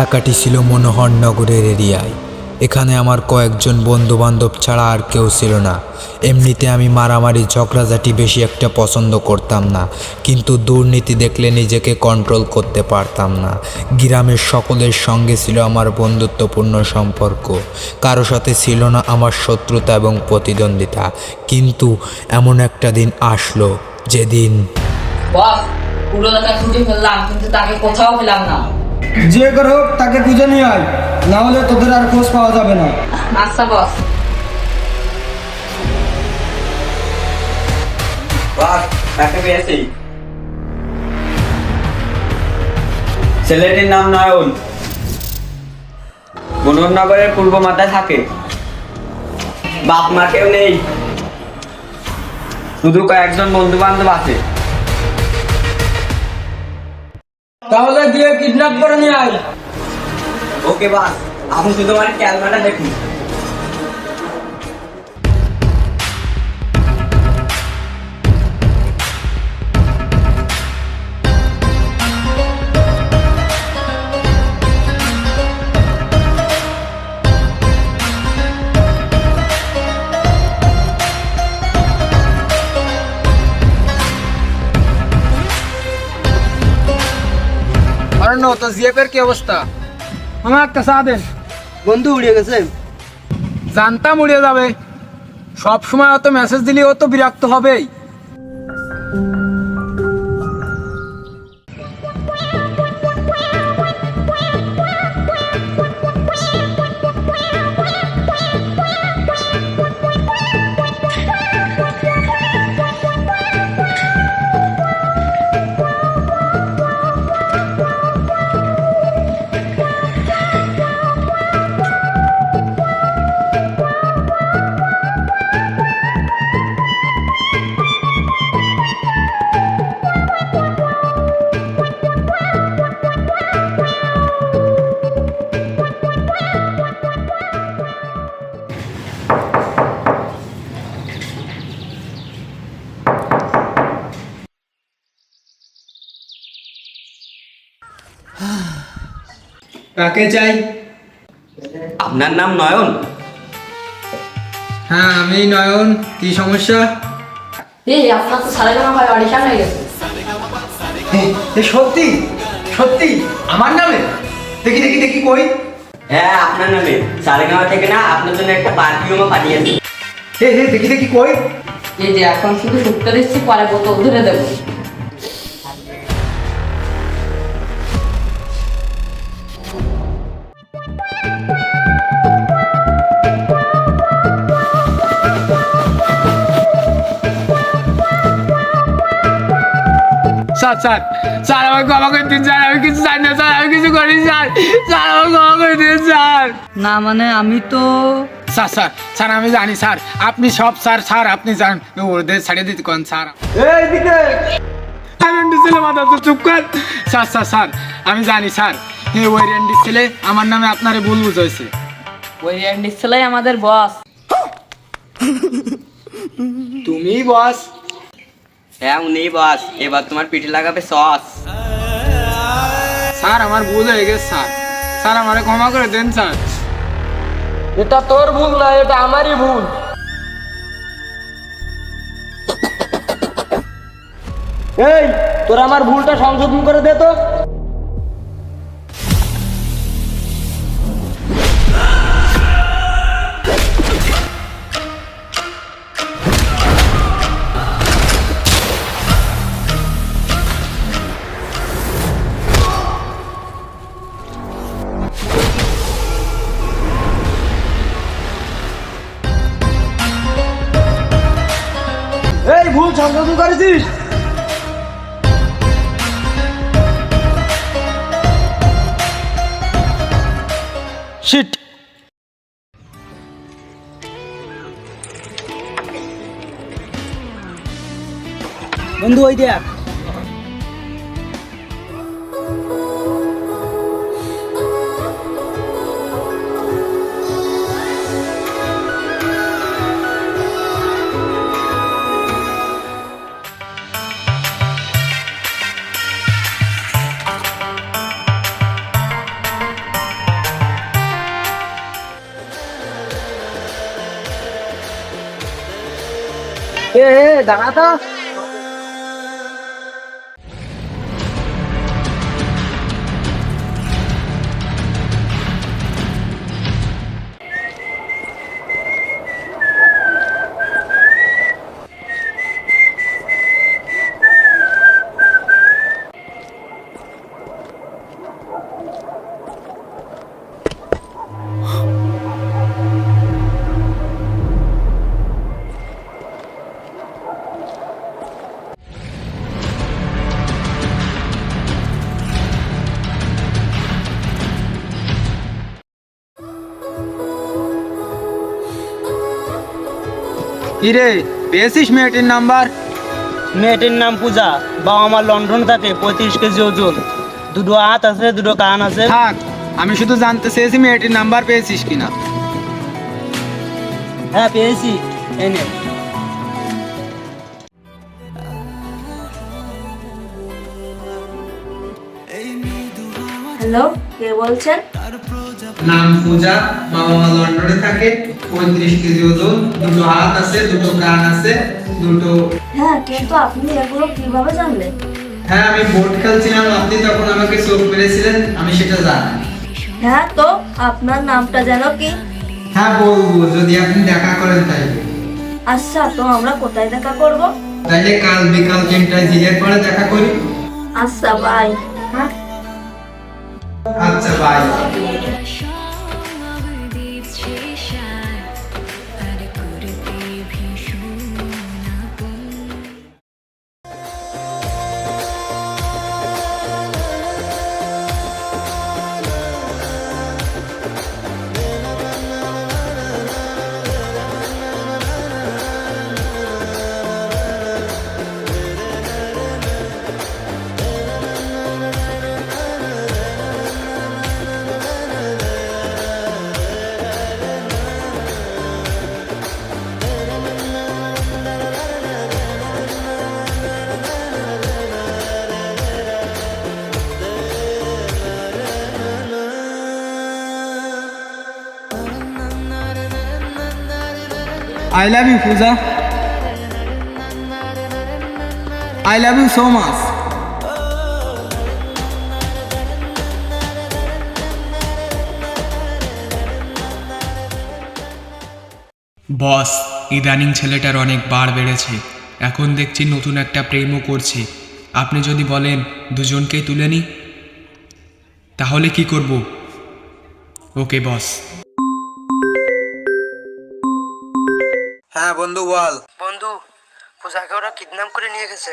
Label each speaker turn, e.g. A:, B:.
A: এলাকাটি ছিল মনোহর নগরের এরিয়ায়। এখানে আমার কয়েকজন বন্ধু বান্ধব ছাড়া আর কেউ ছিল না। এমনিতে আমি মারামারি ঝগড়াঝাটি বেশি একটা পছন্দ করতাম না, কিন্তু দুর্নীতি দেখলে নিজেকে কন্ট্রোল করতে পারতাম না। গ্রামের সকলের সঙ্গে ছিল আমার বন্ধুত্বপূর্ণ সম্পর্ক। কারও সাথে ছিল না আমার শত্রুতা এবং প্রতিদ্বন্দ্বিতা, কিন্তু এমন একটা দিন আসলো যেদিন
B: পুরো খুঁজে ফেললাম, কিন্তু তাকে কোথাও পেলাম না।
C: যে করে হোক তাকে খুঁজে নিয়ে আয়। না হলে তোদের আর খোঁজ পাওয়া যাবে না।
B: আচ্ছা বস।
D: বাস তাকে পেয়েছি। ছেলেটির নাম নয়ন। মনোহরনগরের পূর্ব মাথায় থাকে। বাপ মা কেউ নেই। শুধু কয়েকজন বন্ধু বান্ধব আছে।
C: তাহলে গিয়ে কিডন্যাপ করে নিয়ে আয়।
D: ওকে বাস। আপনি শুধু আমার ক্যালমাটা দেখুন।
C: অরণ্য তো জিএফের কি অবস্থা? আমার একটা চা দেন। বন্ধু উড়িয়ে গেছে। জানতাম উড়িয়ে যাবে। সব সময় অত মেসেজ দিলে ও তো বিরক্ত হবেই। কাকে চাই?
D: আপনার নাম নয়ন?
C: হ্যাঁ আমি নয়ন। কি সমস্যা?
B: এই আপনার তো সাড়ে কোনো ভাই অডিশন হয়ে গেছে
C: এ সত্যি? সত্যি? আমার নামে? দেখি দেখি দেখি কই?
D: হ্যাঁ আপনার নামে। সারেগাঁও থেকে না আপনার জন্য একটা পারফিউমও পাঠিয়েছে।
C: হে হে দেখি দেখি কই?
B: এই যে এখন শুধু শুকতে দিচ্ছি পরে বোতল ধরে দেবো।
C: Sir sir. স্যার আমাকে ক্ষমা করে দিন স্যার। আমি কিছু জানি না স্যার। আমি কিছু করি স্যার। স্যার আমাকে ক্ষমা করে দিন স্যার।
B: না মানে আমি তো
C: স্যার স্যার স্যার আমি জানি স্যার। আপনি সব স্যার স্যার আপনি জান ওদের ছাড়িয়ে দিতে কোন স্যার? এই দিকে আমি ছেলে মাথা তো চুপ কর। স্যার স্যার স্যার আমি জানি স্যার। এই ওই রেন্ডির ছেলে আমার নামে আপনারে ভুল বুঝাইছে।
B: ওই র্যান্ডির ছেলেই আমাদের বস
C: তুমি বস
D: হ্যাঁ উনি বাস এবার তোমার পিঠে লাগাবে সস
C: স্যার আমার ভুল হয়ে গেছে স্যার। স্যার আমারে ক্ষমা করে দেন স্যার। এটা তোর ভুল না এটা আমারই ভুল। এই তোর আমার ভুলটা সংশোধন করে দে তো। ভুল সংশোধন করেছিস? শিট বন্ধু ওই দেখ। এ এ দাঁড়া তো কিরে পেয়েছিস মেয়েটির নাম্বার?
E: মেয়েটির নাম পূজা। বাবা আমার লন্ডন থাকে পঁয়ত্রিশ কেজি ওজন। দুটো হাত আছে দুটো কান আছে।
C: থাক আমি শুধু জানতে চেয়েছি মেয়েটির নাম্বার পেয়েছিস কিনা।
E: হ্যাঁ পেয়েছি। এনে।
F: হ্যালো কে বলছেন?
C: নাম পূজা বাবা মা লন্ডনে থাকে পঁয়ত্রিশ কেজি ওজন দুটো হাত আছে দুটো কান আছে দুটো
F: হ্যাঁ কিন্তু আপনি এগুলো কীভাবে জানলেন?
C: হ্যাঁ আমি বোট খেলছিলাম আপনি তখন আমাকে চোখ মেরেছিলেন আমি সেটা জানি।
F: হ্যাঁ তো আপনার নামটা যেন কি?
C: হ্যাঁ বলব যদি আপনি দেখা করেন তাই
F: আচ্ছা তো আমরা কোথায় দেখা করব?
C: তাইলে কাল বিকাল তিনটায় ঝিলের পরে দেখা করি।
F: আচ্ছা বাই হ্যাঁ।
C: আচ্ছা bye I love you, Pooja. I love you so much.
G: Boss ইদানিং ছেলেটার অনেক বার বেড়েছে এখন দেখছি নতুন একটা প্রেমও করছে আপনি যদি বলেন দুজনকেই তুলে নিই তাহলে কি করব ওকে বস
A: হ্যাঁ বন্ধু বল।
E: বন্ধু পূজাকে ওরা কিডন্যাপ করে নিয়ে গেছে।